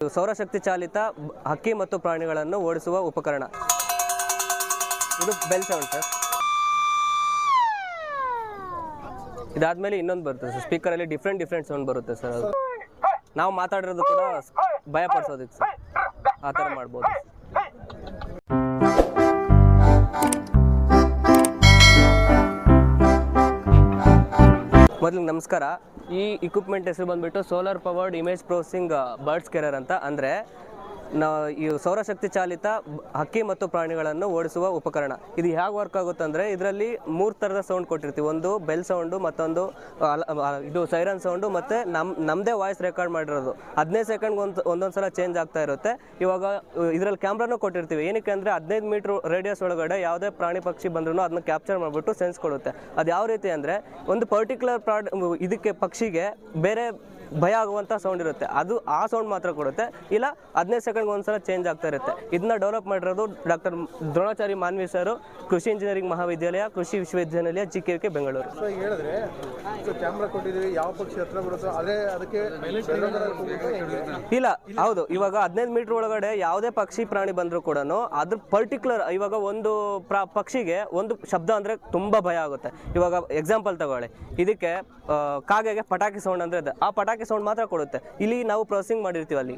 ಸೌರಶಕ್ತಿ ಚಾಲಿತ ಹಕ್ಕಿ ಮತ್ತು ಪ್ರಾಣಿಗಳನ್ನು ಓಡಿಸುವ ಉಪಕರಣ. ಇದು ಬೆಲ್ ಸೌಂಡ್ ಸರ್ ಇದಾದ್ಮೇಲೆ ಇನ್ನೊಂದು ಬರುತ್ತೆ ಸರ್ ಸ್ಪೀಕರಲ್ಲಿ ಡಿಫ್ರೆಂಟ್ ಡಿಫ್ರೆಂಟ್ ಸೌಂಡ್ ಬರುತ್ತೆ ಸರ್ ಅದು ನಾವು ಮಾತಾಡಿರೋದು ಕೂಡ ಭಯ ಪಡಿಸೋದಿತ್ತು ಸರ್ ಆ ಥರ ಮಾಡ್ಬೋದು ಮೊದಲಿಗೆ ನಮಸ್ಕಾರ. ಈ ಇಕ್ವಿಪ್ಮೆಂಟ್ ಹೆಸರು ಬಂದ್ಬಿಟ್ಟು solar powered image processing birds scarer ಅಂತ. ಅಂದರೆ ಈ ಸೌರಶಕ್ತಿ ಚಾಲಿತ ಹಕ್ಕಿ ಮತ್ತು ಪ್ರಾಣಿಗಳನ್ನು ಓಡಿಸುವ ಉಪಕರಣ. ಇದು ಹೇಗೆ ವರ್ಕ್ ಆಗುತ್ತೆ ಅಂದರೆ ಇದರಲ್ಲಿ ಮೂರು ಥರದ ಸೌಂಡ್ ಕೊಟ್ಟಿರ್ತೀವಿ. ಒಂದು ಬೆಲ್ ಸೌಂಡು ಮತ್ತೊಂದು ಇದು ಸೈರನ್ ಸೌಂಡು ಮತ್ತು ನಮ್ಮ ನಮ್ಮದೇ ವಾಯ್ಸ್ ರೆಕಾರ್ಡ್ ಮಾಡಿರೋದು. ಹದಿನೈದು ಸೆಕೆಂಡ್ಗೆ ಒಂದು ಒಂದೊಂದು ಸಲ ಚೇಂಜ್ ಆಗ್ತಾ ಇರುತ್ತೆ. ಇವಾಗ, ಇದರಲ್ಲಿ ಕ್ಯಾಮ್ರಾನು ಕೊಟ್ಟಿರ್ತೀವಿ. ಏನಕ್ಕೆ ಅಂದರೆ ಹದಿನೈದು ಮೀಟ್ರ್ ರೇಡಿಯಸ್ ಒಳಗಡೆ ಯಾವುದೇ ಪ್ರಾಣಿ ಪಕ್ಷಿ ಬಂದ್ರೂ ಅದನ್ನ ಕ್ಯಾಪ್ಚರ್ ಮಾಡಿಬಿಟ್ಟು ಸೆನ್ಸ್ ಕೊಡುತ್ತೆ. ಅದು ಯಾವ ರೀತಿ ಅಂದರೆ ಒಂದು ಪರ್ಟಿಕ್ಯುಲರ್ ಪ್ರಾಡ್ ಇದಕ್ಕೆ ಪಕ್ಷಿಗೆ ಬೇರೆ ಭಯ ಆಗುವಂಥ ಸೌಂಡ್ ಇರುತ್ತೆ. ಅದು ಆ ಸೌಂಡ್ ಮಾತ್ರ ಕೊಡುತ್ತೆ. ಇಲ್ಲ, ಹದಿನೈದು ಸೆಕೆಂಡ್ಗೆ ಒಂದ್ಸಲ ಚೇಂಜ್ ಆಗ್ತಾ ಇರುತ್ತೆ. ಇದನ್ನ ಡೆವಲಪ್ ಮಾಡಿರೋದು ಡಾಕ್ಟರ್ ದ್ರೋಣಾಚಾರಿ ಮಾನ್ವಿ ಸರ್ ಕೃಷಿ ಇಂಜಿನಿಯರಿಂಗ್ ಮಹಾವಿದ್ಯಾಲಯ, ಕೃಷಿ ವಿಶ್ವವಿದ್ಯಾನಿಲಯ ಜಿ ಕೆ ಬೆಂಗಳೂರು ಕ್ಯಾಮ್ರಾ ಕೊಟ್ಟಿದ್ದೀವಿ, ಯಾವ ಪಕ್ಷಿ ಹತ್ರ ಬರುತ್ತೋ ಅದೇ ಅದಕ್ಕೆ ಇಲ್ಲ, ಹೌದು. ಇವಾಗ ಹದಿನೈದು ಮೀಟರ್ ಒಳಗಡೆ ಯಾವುದೇ ಪಕ್ಷಿ ಪ್ರಾಣಿ ಬಂದರೂ ಕೂಡ ಅದ್ರ ಪರ್ಟಿಕ್ಯುಲರ್ ಇವಾಗ ಒಂದು ಪಕ್ಷಿಗೆ ಒಂದು ಶಬ್ದ ಅಂದರೆ ತುಂಬ ಭಯ ಆಗುತ್ತೆ. ಇವಾಗ ಎಕ್ಸಾಂಪಲ್ ತಗೊಳ್ಳಿ. ಇದಕ್ಕೆ ಕಾಗೆಗೆ ಪಟಾಕಿ ಸೌಂಡ್ ಅಂದರೆ ಆ ಪಟಾಕಿ ಸೌಂಡ್ ಮಾತ್ರ ಕೊಡುತ್ತೆ. ಇಲ್ಲಿ ನಾವು ಪ್ರೊಸೆಸಿಂಗ್ ಮಾಡಿರ್ತೀವಿ ಅಲ್ಲಿ.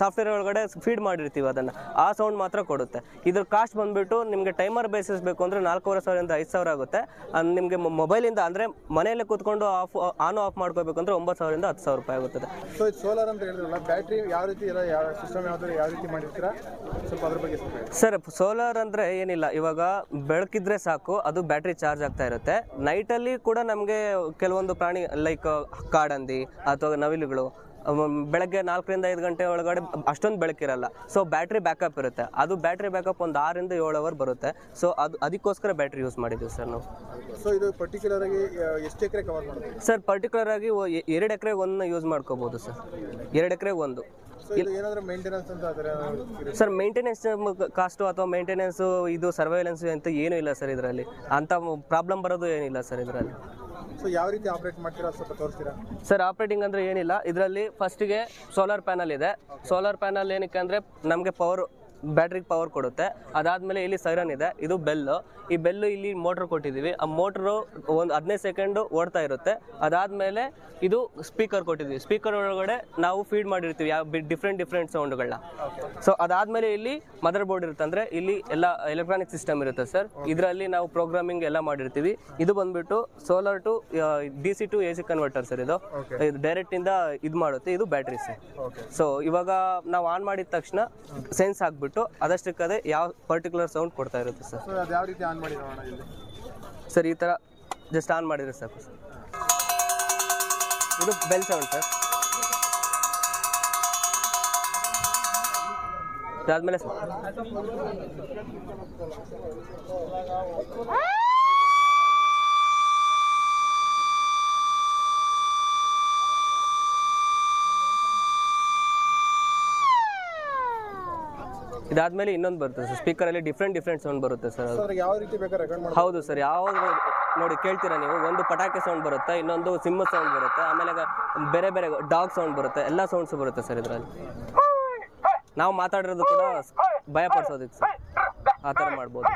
ಸಾಫ್ಟ್ವೇರ್ ಒಳಗಡೆ ಫೀಡ್ ಮಾಡಿರ್ತೀವಿ ಅದನ್ನು. ಆ ಸೌಂಡ್ ಮಾತ್ರ ಕೊಡುತ್ತೆ. ಇದ್ರ ಕಾಸ್ಟ್ ಬಂದ್ಬಿಟ್ಟು ನಿಮಗೆ ಟೈಮರ್ ಬೇಸಿಸ್ ಬೇಕು ಅಂದರೆ ನಾಲ್ಕೂವರೆ ಸಾವಿರದಿಂದ ಐದು ಸಾವಿರ ಆಗುತ್ತೆ. ನಿಮಗೆ ಮೊಬೈಲಿಂದ ಅಂದರೆ ಮನೆಯಲ್ಲೇ ಕೂತ್ಕೊಂಡು ಆಫ್ ಆನ್ ಆಫ್ ಮಾಡ್ಕೋಬೇಕು ಅಂದ್ರೆ ಒಂಬತ್ತು ಸಾವಿರದಿಂದ ಹತ್ತು ಸಾವಿರ ರೂಪಾಯಿ ಆಗುತ್ತದೆ. ಸೊ ಇದು ಸೋಲಾರ್ ಅಂತ ಹೇಳಿದ್ರಲ್ಲ ಬ್ಯಾಟ್ರಿ ಯಾವ ರೀತಿ ಇರೋ ಯಾವ ಸಿಸ್ಟಮ್ ಯಾವ್ದು ಯಾವ ರೀತಿ ಮಾಡಿರ್ತೀರಾ? ಸ್ವಲ್ಪ ಅದ್ರ ಬಗ್ಗೆ ಸ್ವಲ್ಪ ಹೇಳಿ. ಸರ್ ಸೋಲಾರ್ ಅಂದ್ರೆ ಏನಿಲ್ಲ ಇವಾಗ ಬೆಳಕಿದ್ರೆ ಸಾಕು ಅದು ಬ್ಯಾಟ್ರಿ ಚಾರ್ಜ್ ಆಗ್ತಾ ಇರುತ್ತೆ. ನೈಟಲ್ಲಿ ಕೂಡ ನಮಗೆ ಕೆಲವೊಂದು ಪ್ರಾಣಿ ಲೈಕ್ ಕಾಡಂದಿ ಅಥವಾ ನವಿಲುಗಳು ಬೆಳಗ್ಗೆ ನಾಲ್ಕರಿಂದ ಐದು ಗಂಟೆ ಒಳಗಡೆ ಅಷ್ಟೊಂದು ಬೆಳಕಿರಲ್ಲ ಸೊ ಬ್ಯಾಟ್ರಿ ಬ್ಯಾಕಪ್ ಇರುತ್ತೆ. ಅದು ಬ್ಯಾಟ್ರಿ ಬ್ಯಾಕಪ್ ಒಂದು ಆರಿಂದ ಏಳು ಅವರ್ ಬರುತ್ತೆ. ಸೊ ಅದು ಅದಕ್ಕೋಸ್ಕರ ಬ್ಯಾಟ್ರಿ ಯೂಸ್ ಮಾಡಿದ್ದೀವಿ ಸರ್ ನಾವು. ಸೊ ಇದು ಪರ್ಟಿಕ್ಯುಲರ್ ಆಗಿ ಎಷ್ಟು ಎಕರೆ ಕವರ್ ಮಾಡುತ್ತೆ ಸರ್ ಪರ್ಟಿಕ್ಯುಲರ್ ಆಗಿ ಎರಡು ಎಕರೆಗೆ ಒಂದು ಯೂಸ್ ಮಾಡ್ಕೋಬೋದು ಸರ್ ಎರಡು ಎಕರೆಗೆ ಒಂದು. ಅಂತ ಸರ್ ಮೇಂಟೆನೆನ್ಸ್ ಕಾಸ್ಟು ಅಥವಾ ಮೇಂಟೆನೆನ್ಸ್ ಇದು ಸರ್ವೈಲೆನ್ಸ್ ಅಂತ ಏನೂ ಇಲ್ಲ ಸರ್ ಇದರಲ್ಲಿ. ಅಂಥ ಪ್ರಾಬ್ಲಮ್ ಬರೋದು ಏನಿಲ್ಲ ಸರ್ ಇದರಲ್ಲಿ. ಸೊ ಯಾವ ರೀತಿ ಆಪರೇಟ್ ಮಾಡ್ತೀರಾ? ಸ್ವಲ್ಪ ತೋರಿಸ್ತೀರಾ? ಸರ್ ಆಪರೇಟಿಂಗ್ ಅಂದರೆ ಏನಿಲ್ಲ. ಇದರಲ್ಲಿ ಫಸ್ಟಿಗೆ ಸೋಲಾರ್ ಪ್ಯಾನಲ್ ಇದೆ. ಸೋಲಾರ್ ಪ್ಯಾನಲ್ ಏನಕ್ಕೆ ಅಂದರೆ ನಮಗೆ ಪವರ್ ಬ್ಯಾಟ್ರಿಗೆ ಪವರ್ ಕೊಡುತ್ತೆ. ಅದಾದಮೇಲೆ ಇಲ್ಲಿ ಸೈರನ್ ಇದೆ ಇದು ಬೆಲ್ಲು. ಈ ಬೆಲ್ಲು ಇಲ್ಲಿ ಮೋಟ್ರ್ ಕೊಟ್ಟಿದ್ದೀವಿ. ಆ ಮೋಟ್ರು ಒಂದು ಹದಿನೈದು ಸೆಕೆಂಡು ಓಡ್ತಾ ಇರುತ್ತೆ. ಅದಾದಮೇಲೆ ಇದು ಸ್ಪೀಕರ್ ಕೊಟ್ಟಿದ್ದೀವಿ. ಸ್ಪೀಕರ್ ಒಳಗಡೆ ನಾವು ಫೀಡ್ ಮಾಡಿರ್ತೀವಿ ಯಾವ ಡಿಫ್ರೆಂಟ್ ಡಿಫ್ರೆಂಟ್ ಸೌಂಡ್ಗಳನ್ನ ಸೊ ಅದಾದಮೇಲೆ ಇಲ್ಲಿ ಮದರ್ ಬೋರ್ಡ್ ಇರುತ್ತೆ. ಅಂದರೆ ಇಲ್ಲಿ ಎಲ್ಲ ಎಲೆಕ್ಟ್ರಾನಿಕ್ ಸಿಸ್ಟಮ್ ಇರುತ್ತೆ ಸರ್ ಇದರಲ್ಲಿ ನಾವು ಪ್ರೋಗ್ರಾಮಿಂಗ್ ಎಲ್ಲ ಮಾಡಿರ್ತೀವಿ. ಇದು ಬಂದ್ಬಿಟ್ಟು solar to D C to A C converter sir ಇದು ಡೈರೆಕ್ಟಿಂದ ಡೈರೆಕ್ಟ್ ಇಂದ ಇದು ಮಾಡುತ್ತೆ. ಇದು ಬ್ಯಾಟ್ರಿ ಸರ್ ಸೊ ಇವಾಗ ನಾವು ಆನ್ ಮಾಡಿದ ತಕ್ಷಣ ಸೆನ್ಸ್ ಆಗಿಬಿಟ್ಟು ಅದಷ್ಟಕ್ಕದೇ ಯಾವ ಪರ್ಟಿಕ್ಯುಲರ್ ಸೌಂಡ್ ಕೊಡ್ತಾ ಇರುತ್ತೆ ಸರ್. ಅದು ಯಾವ ರೀತಿ ಆನ್ ಇಲ್ಲಿ? ಸರ್ ಈ ಥರ ಜಸ್ಟ್ ಆನ್ ಮಾಡಿದ್ರೆ ಸಾಕು ಸರ್. ಇದು ಬೆಲ್ ಸೌಂಡ್ ಸರ್. ಅದಾದ್ಮೇಲೆ ಸರ್. ಇದಾದ್ಮೇಲೆ ಇನ್ನೊಂದು ಬರುತ್ತೆ ಸರ್. ಸ್ಪೀಕರಲ್ಲಿ ಡಿಫ್ರೆಂಟ್ ಡಿಫ್ರೆಂಟ್ ಸೌಂಡ್ ಬರುತ್ತೆ ಸರ್ ಅದು. ಯಾವ ರೀತಿ ಬೇಕಾದ್ರೆ ರೆಕಾರ್ಡ್ ಮಾಡಿ ಹೌದು ಸರ್ ಯಾವ ನೋಡಿ ಕೇಳ್ತೀರಾ ನೀವು? ಒಂದು ಪಟಾಕಿ ಸೌಂಡ್ ಬರುತ್ತೆ ಇನ್ನೊಂದು ಸಿಂಹ ಸೌಂಡ್ ಬರುತ್ತೆ ಆಮೇಲೆ ಗ- ಬೇರೆ ಬೇರೆ ಡಾಗ್ ಸೌಂಡ್ ಬರುತ್ತೆ ಎಲ್ಲ ಸೌಂಡ್ಸ್ ಬರುತ್ತೆ ಸರ್ ಇದರಲ್ಲಿ. ನಾವು ಮಾತಾಡಿರೋದು ಕೂಡ ಭಯ ಪಡಿಸೋದಕ್ಕೆ ಸರ್. ಆ ಥರ ಮಾಡ್ಬೋದು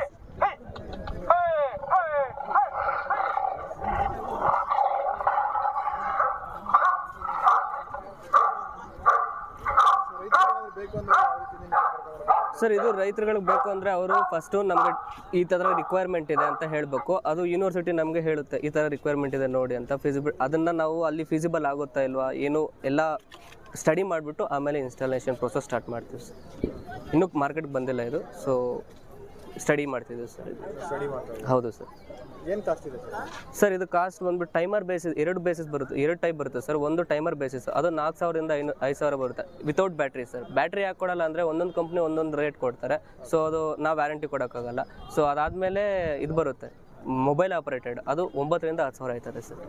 ರೈತರಿಗೆ ಏನಾದ್ರು ಬೇಕು ಅಂದ್ರೆ ಯಾವ ರೀತಿ ನಿಮ್ಗೆ ಸಂಪರ್ಕ ಮಾಡ್ಬೇಕು? ಸರ್, ಇದು ರೈತರುಗಳಿಗೆ ಬೇಕು ಅಂದರೆ ಅವರು ಫಸ್ಟು ನಮಗೆ ಈ ಥರ ರಿಕ್ವೈರ್ಮೆಂಟ್ ಇದೆ ಅಂತ ಹೇಳಬೇಕು. ಅದು ಯೂನಿವರ್ಸಿಟಿ ನಮಗೆ ಹೇಳುತ್ತೆ, ಈ ಥರ ರಿಕ್ವೈರ್ಮೆಂಟ್ ಇದೆ ನೋಡಿ ಅಂತ ಫಿಸಿಬಲ್ ಅದನ್ನು ನಾವು ಅಲ್ಲಿ ಫಿಸಿಬಲ್ ಆಗುತ್ತಾ ಇಲ್ವಾ, ಏನು ಎಲ್ಲ ಸ್ಟಡಿ ಮಾಡಿಬಿಟ್ಟು ಆಮೇಲೆ ಇನ್ಸ್ಟಾಲೇಷನ್ ಪ್ರೊಸೆಸ್ ಸ್ಟಾರ್ಟ್ ಮಾಡ್ತೀವಿ ಸರ್. ಇನ್ನೂ ಮಾರ್ಕೆಟ್ಗೆ ಬಂದಿಲ್ಲ ಇದು ಸೊ ಸ್ಟಡಿ ಮಾಡ್ತಿದ್ದೀವಿ ಸರ್ ಸ್ಟಡಿ ಮಾಡ್ತಾರೆ ಹೌದು ಸರ್ ಏನು ಕಾಸ್ಟ್ ಇದೆ ಸರ್ ಸರ್ ಇದು ಕಾಸ್ಟ್ ಬಂದ್ಬಿಟ್ಟು ಟೈಮರ್ ಬೇಸಿಸ್ ಎರಡು ಬೇಸಿಸ್ ಬರುತ್ತೆ ಎರಡು ಟೈಪ್ ಬರುತ್ತೆ ಸರ್ ಒಂದು ಟೈಮರ್ ಬೇಸಿಸ್ ಅದು ನಾಲ್ಕು ಸಾವಿರದಿಂದ ಐನೂ ಐದು ಸಾವಿರ ಬರುತ್ತೆ. ವಿತೌಟ್ ಬ್ಯಾಟ್ರಿ ಸರ್ ಬ್ಯಾಟ್ರಿ ಯಾಕೆ ಕೊಡಲ್ಲ ಅಂದರೆ ಒಂದೊಂದು ಕಂಪ್ನಿ ಒಂದೊಂದು ರೇಟ್ ಕೊಡ್ತಾರೆ. ಸೊ ಅದು ನಾವು ವ್ಯಾರಂಟಿ ಕೊಡೋಕ್ಕಾಗಲ್ಲ. ಸೊ ಅದಾದಮೇಲೆ ಇದು ಬರುತ್ತೆ. ಮೊಬೈಲ್ ಆಪರೇಟೆಡ್ ಅದು ಒಂಬತ್ತರಿಂದ ಹತ್ತು ಸಾವಿರ ಆಯ್ತದೆ ಸರ್.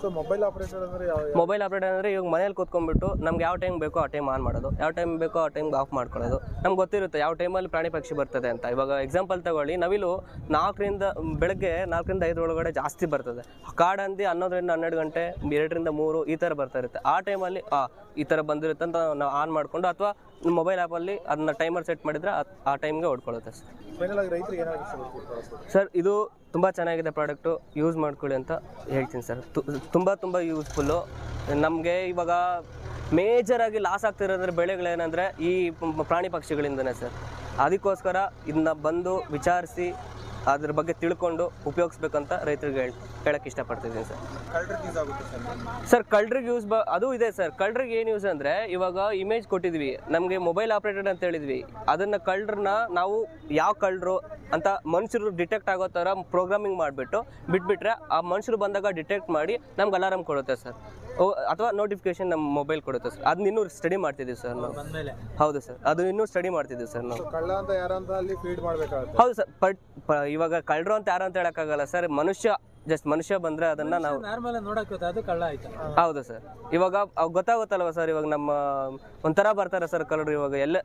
ಸೊ ಮೊಬೈಲ್ ಆಪರೇಟರ್ ಅಂದ್ರೆ ಯಾವ ಮೊಬೈಲ್ ಆಪರೇಟರ್ ಅಂದರೆ ಇವಾಗ ಮನೇಲಿ ಕೂತ್ಕೊಂಡ್ಬಿಟ್ಟು ನಮ್ಗೆ ಯಾವ ಟೈಮ್ ಬೇಕೋ ಆ ಟೈಮ್ ಆನ್ ಮಾಡೋದು. ಯಾವ ಟೈಮ್ ಬೇಕೋ ಆ ಟೈಮ್ಗೆ ಆಫ್ ಮಾಡ್ಕೊಳ್ಳೋದು. ನಮ್ಗೆ ಗೊತ್ತಿರುತ್ತೆ ಯಾವ ಟೈಮಲ್ಲಿ ಪ್ರಾಣಿ ಪಕ್ಷಿ ಬರ್ತದೆ ಅಂತ. ಇವಾಗ ಎಕ್ಸಾಂಪಲ್ ತಗೊಳ್ಳಿ. ನವಿಲು ನಾಲ್ಕರಿಂದ ಬೆಳಗ್ಗೆ ನಾಲ್ಕರಿಂದ ಐದು ಒಳಗಡೆ ಜಾಸ್ತಿ ಬರ್ತದೆ. ಕಾಡಂದಿ ಹನ್ನೊಂದರಿಂದ ಹನ್ನೆರಡು ಗಂಟೆ ಎರಡರಿಂದ ಮೂರು ಈ ಥರ ಬರ್ತಾ ಇರುತ್ತೆ. ಆ ಟೈಮಲ್ಲಿ ಆ ಈ ಥರ ಬಂದಿರುತ್ತೆ ಅಂತ ನಾವು ಆನ್ ಮಾಡಿಕೊಂಡು ಅಥವಾ ಮೊಬೈಲ್ ಆ್ಯಪಲ್ಲಿ ಅದನ್ನ ಟೈಮರ್ ಸೆಟ್ ಮಾಡಿದ್ರೆ ಆ- ಟೈಮ್ಗೆ ಹೊಡ್ಕೊಳ್ಳುತ್ತೆ ಸರ್. ಆಗಿ ಸರ್ ಇದು ತುಂಬ ಚೆನ್ನಾಗಿದೆ ಪ್ರಾಡಕ್ಟು ಯೂಸ್ ಮಾಡ್ಕೊಳ್ಳಿ ಅಂತ ಹೇಳ್ತೀನಿ ಸರ್. ತುಂಬ ತುಂಬ ಯೂಸ್ಫುಲ್ಲು ನಮಗೆ ಇವಾಗ ಮೇಜರಾಗಿ ಲಾಸ್ ಆಗ್ತಿರೋದ್ರೆ ಬೆಳೆಗಳೇನೆಂದರೆ ಈ ಪ್ರಾಣಿ ಪಕ್ಷಿಗಳಿಂದನೇ ಸರ್. ಅದಕ್ಕೋಸ್ಕರ ಇದನ್ನ ಬಂದು ವಿಚಾರಿಸಿ ಅದ್ರ ಬಗ್ಗೆ ತಿಳ್ಕೊಂಡು ಉಪಯೋಗಿಸ್ಬೇಕಂತ ರೈತರಿಗೆ ಹೇಳ್ ಹೇಳಕ್ಕೆ ಇಷ್ಟಪಡ್ತಿದ್ದೀನಿ ಸರ್. ಯೂಸ್ ಆಗುತ್ತೆ ಸರ್. ಸರ್ ಕಳ್ರಿಗೆ ಯೂಸ್ ಬ ಅದು ಇದೆ ಸರ್. ಕಳ್ರಿಗೆ ಏನು ಯೂಸ್ ಅಂದರೆ ಇವಾಗ ಇಮೇಜ್ ಕೊಟ್ಟಿದ್ವಿ. ನಮಗೆ ಮೊಬೈಲ್ ಆಪ್ರೇಟೆಡ್ ಅಂತ ಹೇಳಿದ್ವಿ. ಅದನ್ನು ಕಳ್ಳರನ್ನ ನಾವು ಯಾವ ಕಳ್ಳರು ಅಂತ ಮನುಷ್ಯರು ಡಿಟೆಕ್ಟ್ ಆಗೋ ಥರ ಪ್ರೋಗ್ರಾಮಿಂಗ್ ಮಾಡಿಬಿಟ್ಟು ಬಿಟ್ಬಿಟ್ರೆ ಆ ಮನುಷ್ಯರು ಬಂದಾಗ ಡಿಟೆಕ್ಟ್ ಮಾಡಿ ನಮ್ಗೆ ಅಲಾರಾಮ್ ಕೊಡುತ್ತೆ ಸರ್. ಅಥವಾ ನೋಟಿಫಿಕೇಶನ್ ನಮ್ಮ ಮೊಬೈಲ್ ಕೊಡುತ್ತೆ ಸರ್. ಅದನ್ನ ಇನ್ನೂ ಸ್ಟಡಿ ಮಾಡ್ತಿದ್ದೀವಿ ಸರ್ ನಾವು. ಹೌದು ಸರ್. ಅದು ಇನ್ನೂ ಸ್ಟಡಿ ಮಾಡ್ತಿದ್ದೀವಿ ಸರ್ ನಾವು. ಕಳ್ಳ ಅಂತ ಯಾರಂತ ಅಲ್ಲಿ ಫೀಡ್ ಮಾಡ್ಬೇಕಾಗುತ್ತೆ. ಹೌದು ಸರ್. ಇವಾಗ ಕಳ್ಳರು ಅಂತ ಯಾರು ಅಂತ ಹೇಳೋಕ್ಕಾಗಲ್ಲ ಸರ್ ಮನುಷ್ಯ ಜಸ್ಟ್ ಮನುಷ್ಯ ಬಂದ್ರೆ ಅದನ್ನ ನಾವು ನಾರ್ಮಲ್ ನೋಡಕ್ ಅದು ಕಳ್ಳ ಆಯ್ತು. ಹೌದು ಸರ್. ಇವಾಗ ಅವ್ ಗೊತ್ತಾಗುತ್ತಲ್ವ ಸರ್ ಇವಾಗ ನಮ್ಮ ಒಂಥರ ಬರ್ತಾರೆ ಸರ್ ಕಳ್ಳರು ಇವಾಗ. ಎಲ್ಲ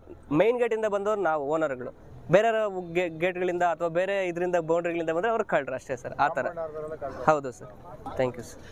ಮೈನ್ ಇಂದ ಬಂದವ್ರು ನಾವು ಓನರ್ಗಳು ಬೇರೆ ಗೇಟ್ಗಳಿಂದ ಅಥವಾ ಬೇರೆ ಇದರಿಂದ ಬೌಂಡ್ರಿಗಳಿಂದ ಬಂದ್ರೆ ಅವ್ರು ಕಳ್ರು ಅಷ್ಟೇ ಸರ್ ಆ ಥರ. ಹೌದು ಸರ್. Thank you sir